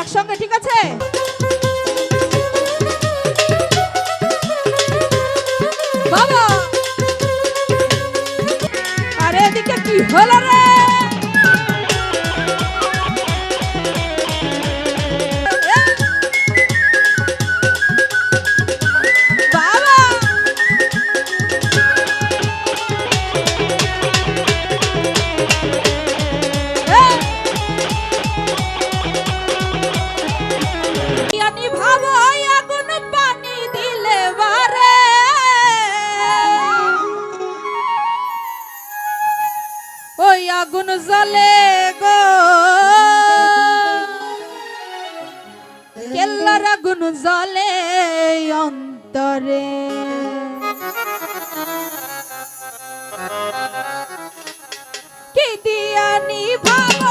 একসঙ্গে ঠিক আছে? বাবা! আরে এদিকে কি হলো রে? জলে গো। কেল্লার আগুন জলে অন্তরে। কি দিয়ানি নি ভালো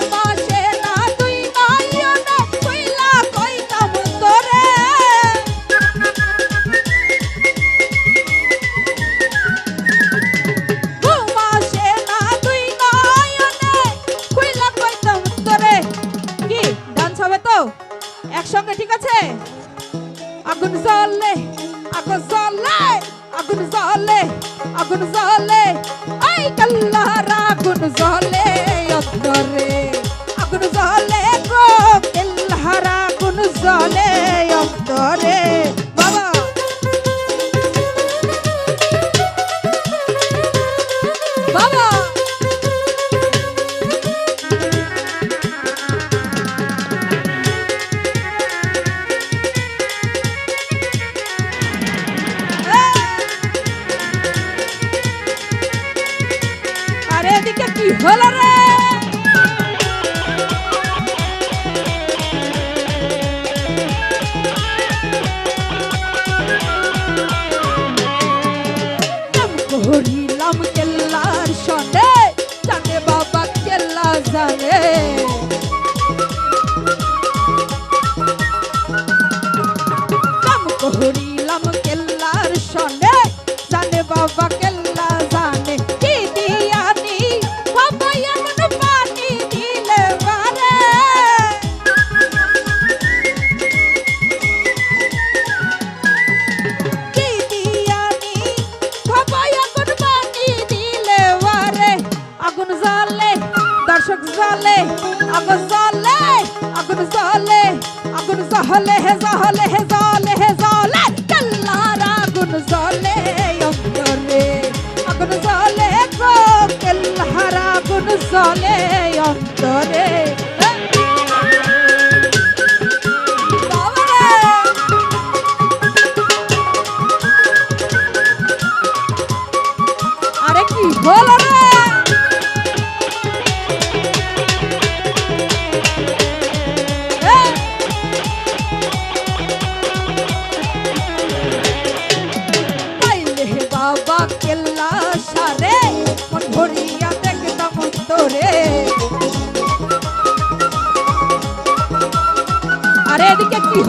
জলে আগুন জলে Jerusalém. আশক জলে আগুন জলে আগুন জলে আগুন জহলে হে জহলে হে জলে হে জলে, কাল্লার আগুন জলে অন্তরে আগুন জলে গো, কাল্লার আগুন জলে অন্তরে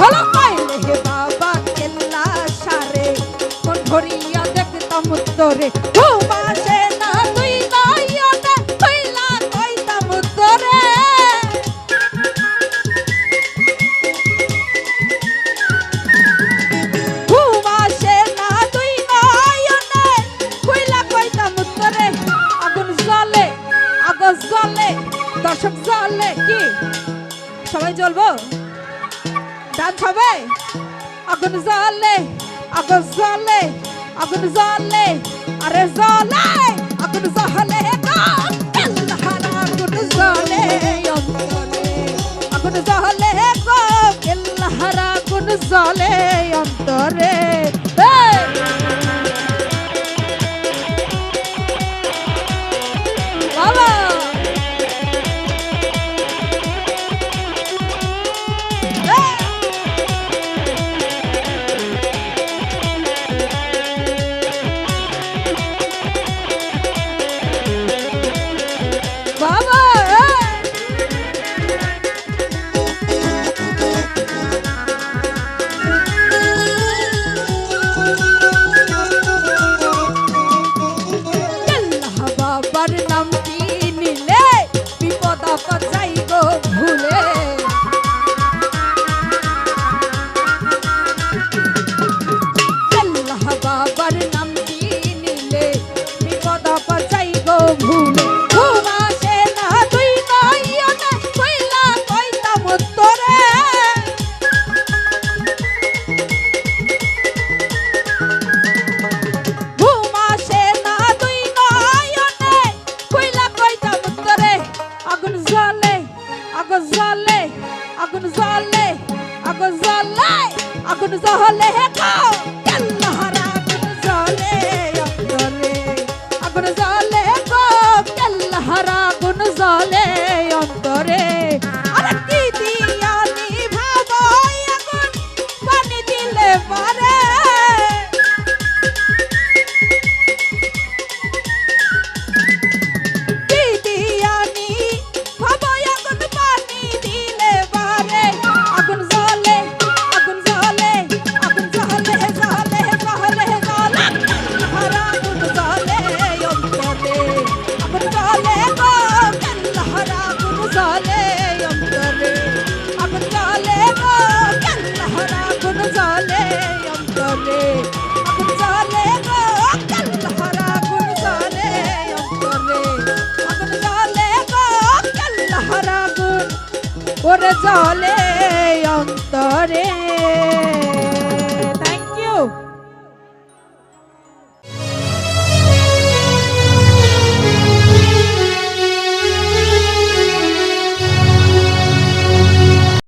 হলো পাইলে হে বাবা কেল্লা সারে কোন ধরিয়া দেখতাম উত্তরে না তুই না তুই নয়নে হইলা কইতাম আগুন জ্বলে আগস জ্বলে, দর্শক জ্বলে কি? সবাই চলবো ডান্স হবে। আগুন জ্বলে আগুন জ্বলে আগুন জ্বলে, আরে জ্বলে, আগুন জ্বলে আগুন জ্বলে আগুন জ্বলে, গো। আগুন জ্বলে, অন্তরে। জলে আগুন জলে আগুন জলে আগুন জলে হে আগুন জলে আগুন জলে জলে অন্তরে।